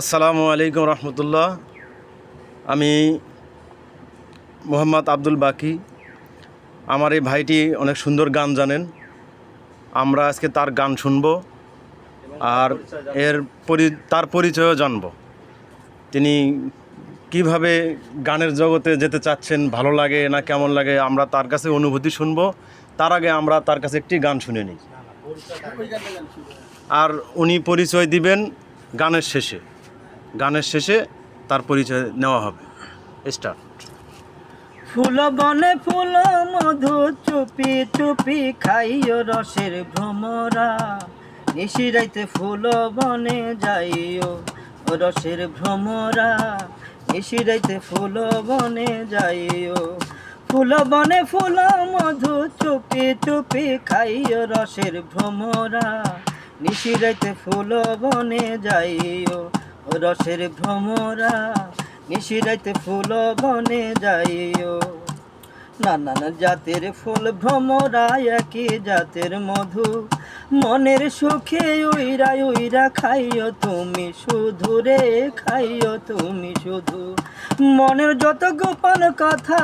আসসালামু আলাইকুম রহমতুল্লাহ। আমি মোহাম্মদ আব্দুল বাকি। আমার এই ভাইটি অনেক সুন্দর গান জানেন। আমরা আজকে তার গান শুনব আর এর পরি, তার পরিচয়ও জানব। তিনি কীভাবে গানের জগতে যেতে চাচ্ছেন, ভালো লাগে না কেমন লাগে, আমরা তার কাছে অনুভূতি শুনব। তার আগে আমরা তার কাছে একটি গান শুনে নিই। আর উনি পরিচয় দিবেন গানের শেষে। গানের শেষে তার পরিচয় নেওয়া হবে। স্টার্ট ফুল বনে ফুল, মধু চুপি চুপি খাইও রসের ভ্রমরা। নিশি রাইতে ফুল বনে যাইও রসের ভ্রমরা। নিশি রাইতে ফুল বনে যাইও। ফুল বনে ফুল, মধু চুপি চুপি খাইও রসের ভ্রমরা। নিশি রাইতে ফুল বনে যাইও রসের ভ্রমরা নিশিরাইতে ফুল বনে যাইও। নানান জাতের ফুল ভ্রমরা, একই জাতের মধু। মনের সুখে উইরা উইরা খাইও তুমি শুধু রে, খাইও তুমি শুধু। মনের যত গোপন কথা,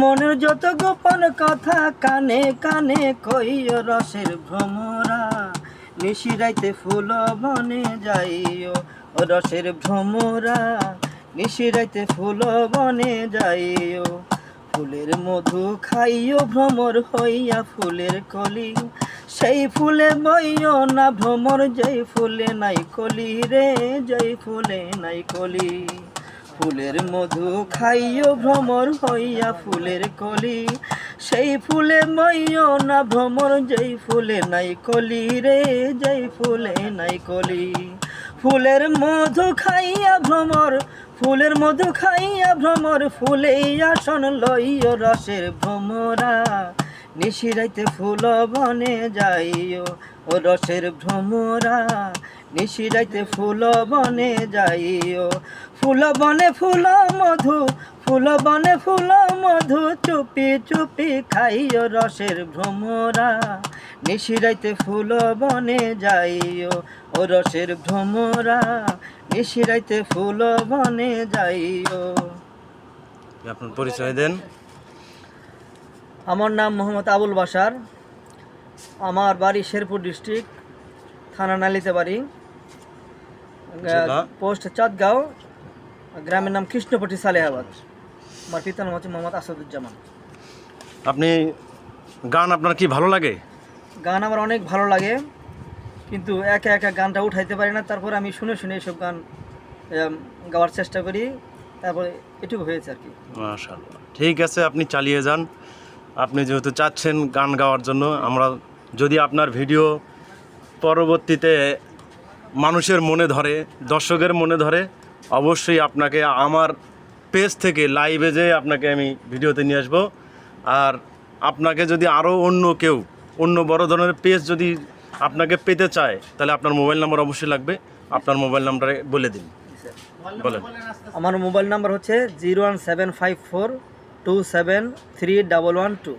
মনের যত গোপন কথা, কানে কানে কইও রসের ভ্রমরা। নিশিরাইতে ফুল বনে যাইও ও রসের ভ্রমরা। নিশিরাইতে ফুল বনে যাইও, ফুলের মধু খাইও, ভ্রমর হইয়া ফুলের কলি। সেই ফুলে বইও না ভ্রমর, যেই ফুলে নাই কলি রে, যেই ফুলে নাই কলি। ফুলের মধু খাইও, ভ্রমর হইয়া ফুলের কলি। সেই ফুলে বইও না ভ্রমর, যেই ফুলে নাই কলি রে, যেই ফুলে নাই কলি। ফুলের মধু খাইয়া ভ্রমর, ফুলের মধু খাইয়া ভ্রমর ফুলে আসন লইও রসের ভ্রমরা। নিশিরাইতে ফুল বনে যাইও ও রসের ভ্রমরা। নিশিরাইতে ফুল বনে যাইও। ফুল বনে ফুল মধু ফুল বনে ফুল মধু চুপি চুপি খাইও রসের ভ্রমরা। নিশিরাইতে ফুল বনে যাইও ও রসের ভ্রমরা। নিশিরাইতে ফুল বনে যাইও। আপনার পরিচয় দেন। আমার নাম মোহাম্মদ আবুল বাসার আমার বাড়ি শেরপুর ডিস্ট্রিক্ট। থানা নালিতে বাড়ি? পোস্ট চাঁদগাঁও গ্রামের নাম কৃষ্ণপটি সালেহাবাদ আমার পিতার নাম হচ্ছে মোহাম্মদ আসাদুজ্জামান আপনি গান আপনার কি ভালো লাগে গান আমার অনেক ভালো লাগে কিন্তু একা একা গানটা উঠাইতে পারি না তারপর আমি শুনে শুনে এইসব গান গাওয়ার চেষ্টা করি তারপরে এটুকু হয়েছে আর কি মাশাআল্লাহ ঠিক আছে আপনি চালিয়ে যান আপনি যেহেতু চাচ্ছেন গান গাওয়ার জন্য আমরা যদি আপনার ভিডিও পরবর্তীতে মানুষের মনে ধরে, দর্শকের মনে ধরে, অবশ্যই আপনাকে আমার পেজ থেকে লাইভে যেয়ে আপনাকে আমি ভিডিওতে নিয়ে আসব। আর আপনাকে যদি আরও অন্য কেউ, অন্য বড় ধরনের পেজ যদি আপনাকে পেতে চায়, তাহলে আপনার মোবাইল নাম্বার অবশ্যই লাগবে। আপনার মোবাইল নাম্বারে বলে দিন। বলেন। আমার মোবাইল নাম্বার হচ্ছে zero one seven five four two seven three double one two.